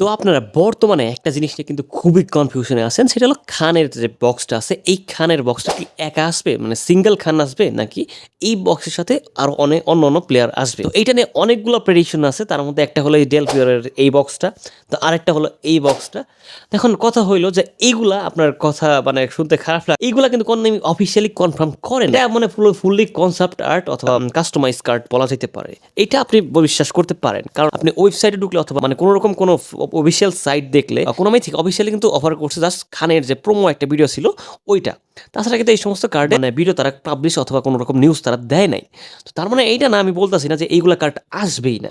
তো আপনারা বর্তমানে একটা জিনিস নিয়ে কিন্তু খুবই কনফিউশনে আছেন, সেটা হলো খানের যে বক্সটা আছে, এই খানের বক্সটা কি একা আসবে? মানে সিঙ্গেল খান আসবে নাকি এই বক্সের সাথে আরও অনেক অন্য অন্য প্লেয়ার আসবে? তো এইটা নিয়ে অনেকগুলো প্রেডিকশন আছে, তার মধ্যে একটা হলো এই ডেল প্লেয়ারের এই বক্সটা তো আরেকটা হলো এই বক্সটা এখন কথা হইল যে এইগুলা আপনার কথা মানে শুনতে খারাপ লাগে, এইগুলা কিন্তু কোনো অফিসিয়ালি কনফার্ম করেন। এটা মানে ফুল ফুললি কনসেপ্ট আর্ট অথবা কাস্টমাইজ কার্ড বলা যেতে পারে। এটা আপনি বিশ্বাস করতে পারেন, কারণ আপনি ওয়েবসাইটে ঢুকলে অথবা মানে কোনো রকম কোনো অফিসিয়াল সাইট দেখলে বা কোনো থেকে অফিসিয়ালি কিন্তু অফার করছে জাস্ট খানের যে প্রোমো একটা ভিডিও ছিল, ওইটা। তাছাড়া কিন্তু এই সমস্ত কার্ডে মানে ভিডিও তারা পাবলিশ অথবা কোনো রকম নিউজ তারা দেয় নাই। তো তার মানে এইটা না, আমি বলতেছি না যে এইগুলা কার্ড আসবেই না।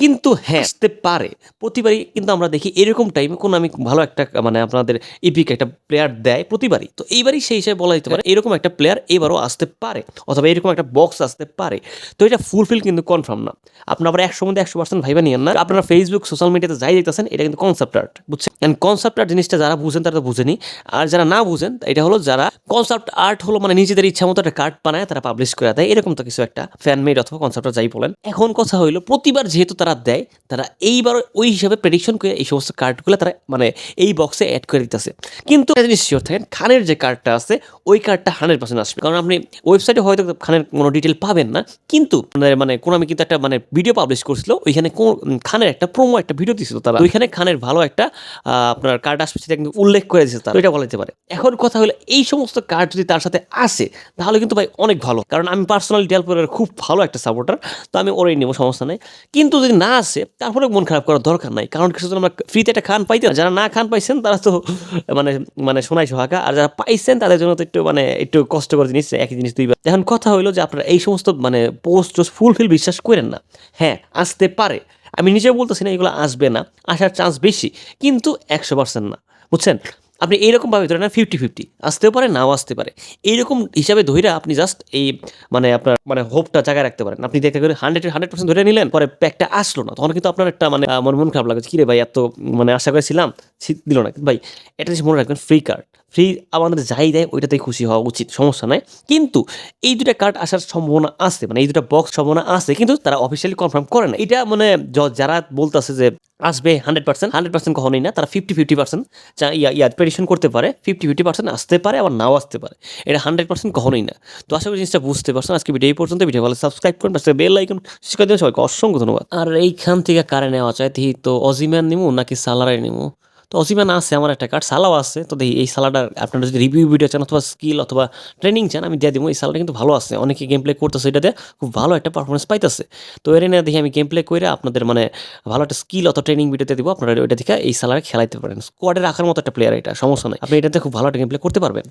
কিন্তু হ্যাঁ আসতে পারে। প্রতিবারই কিন্তু আমরা দেখি এরকম টাইমে কোনো আমি ভালো একটা মানে আপনাদের ইপিক একটা প্লেয়ার দেয় প্রতিবারই। তো এইবারই সেই হিসাবে বলা যেতে পারে, এরকম একটা প্লেয়ার এবারও আসতে পারে, অথবা এরকম একটা বক্স আসতে পারে। তো এটা ফুলফিল কিন্তু কনফার্ম না। আপনার আবার একশো মধ্যে একশো পার্সেন্ট ভাইবা নিয়েন না। আপনারা ফেসবুক সোশ্যাল মিডিয়াতে যাই দেখতেছেন এটা কিন্তু কনসেপ্ট আর্ট বুঝছেন? অ্যান্ড কনসেপ্ট আর্ট জিনিসটা যারা বুঝেন তারা তো বুঝেনি। আর যারা না বুঝেন, এটা হলো যারা কনসেপ্ট আর্ট হলো মানে নিজেদের ইচ্ছা মতো একটা কার্ড বানায়, তারা পাবলিশ করে দেয়। এরকম তো কিছু একটা ফ্যানমেড অথবা কনসেপ্ট আর্ট যাই বলেন। এখন কথা হইল, প্রতিবার যেহেতু তারা দেয়, তারা এইবার ওই হিসাবে প্রেডিকশন করে এই সমস্ত কার্ডগুলো তারা মানে এই বক্সে অ্যাড করে দিতেছে। কিন্তু জিনিস শিওর থাকেন, খানের যে কার্ডটা আছে, ওই কার্ডটা হান্ড্রেড পার্সেন্ট আসবে। কারণ আপনি ওয়েবসাইটে হয়তো খানের কোনো ডিটেল পাবেন না, কিন্তু মানে- মানে কোনো আমি কিন্তু একটা মানে ভিডিও পাবলিশ করছিল, ওইখানে খানের একটা প্রোমো একটা ভিডিও দিছিল তারা। ওইখানে খানের ভালো একটা আপনার কার্ড আসবে সেটা কিন্তু উল্লেখ করে দিয়েছে তারা। এটা বলা যেতে পারে। এখন কথা হলো, এই সমস্ত কার্ড যদি তার সাথে আসে, তাহলে কিন্তু ভাই অনেক ভালো। কারণ আমি পার্সোনালি ডেলপোরের খুব ভালো একটা সাপোর্টার তো আমি ওরাই নেব, সমস্যা নেই। কিন্তু যদি না আসে তারপরে মন খারাপ করার দরকার নাই। কারণ কিছু আমরা ফ্রিতে একটা খান পাইতে যারা না খান পাইছেন, তারা তো মানে মানে শোনাই সোহাগা। আর যারা পাইছেন, তাদের জন্য তো একটু মানে একটু কষ্টকর জিনিস একই জিনিস দুইবার। এখন কথা হইল যে আপনারা এই সমস্ত মানে পোস্ট ফুলফিল বিশ্বাস করেন না। হ্যাঁ আসতে পারে। আমি নিজেও বলতেছি না এগুলো আসবে না, আসার চান্স বেশি, কিন্তু একশো পার্সেন্ট না। বুঝছেন? আপনি এইরকমভাবে ধরে না ফিফটি ফিফটি আসতেও পারে, নাও আসতে পারে। এইরকম হিসাবে ধরে আপনি জাস্ট এই মানে আপনার মানে হোপটা জায়গায় রাখতে পারেন। আপনি দেখতে করে হান্ড্রেড হান্ড্রেড পার্সেন্ট ধরে নিলেন, পরে প্যাকটা আসলো না, তখন কিন্তু আপনার একটা মানে মন মন খারাপ লাগে কিরে ভাই, এত মানে আশা করেছিলাম দিল না। ভাই, এটা জিনিস মনে রাখবেন ফ্রি কার্ড ফ্রি আমাদের যাই দেয়, ওইটাতেই খুশি হওয়া উচিত, সমস্যা নাই। কিন্তু এই দুটা কার্ড আসার সম্ভাবনা আছে মানে এই দুটা বক্স সম্ভাবনা আছে, কিন্তু তারা অফিসিয়ালি কনফার্ম করে না এটা মানে যারা বলতেছে যে আসবে হান্ড্রেড পার্সেন্ট হান্ড্রেড পার্সেন্ট কখনোই না, তারা ফিফটি ফিফটি পার্সেন্ট ইয়া প্রেডিকশন করতে পারে ফিফটি ফিফটি পার্সেন্ট আসতে পারে, আবার নাও আসতে পারে। এটা হান্ড্রেড পার্সেন্ট কখনোই না। তো আশা করি জিনিসটা বুঝতে পারছেন। আজকে ভিডিও পর্যন্ত ভিডিও ভালো সাবস্ক্রাইব করুন, পাশে বেল আইকন শিখা দিন সবাইকে। অসংখ্য ধন্যবাদ। আর এইখান থেকে কারে নেওয়া চাই? তো অজিম্যান নিমু নাকি সালারাই নিমু? তো অজিম্যান আছে, আমার একটা কার্ড সালাও আছে। তো এই সালাটা আপনারা যদি রিভিউ ভিডিও চান অথবা স্কিল অথবা ট্রেনিং চান, আমি দিয়ে দিব। এই সালাটা কিন্তু ভালো আছে। অনেকে গেম প্লে করতেছে এটাতে খুব ভালো একটা পারফরমেন্স পাইতেছে। তো এর নিয়ে দেখি আমি গেম প্লে করে আপনাদের মানে ভালো একটা স্কিল অথবা ট্রেনিং ভিডিওতে দিব, আপনারা ওইটা দেখে এই সালারে খেলাইতে পারেন। স্কোয়াডে রাখার মতো একটা প্লেয়ার এটা, সমস্যা নয় আপনি এটাতে খুব ভালো একটা গেম প্লে করতে পারবেন।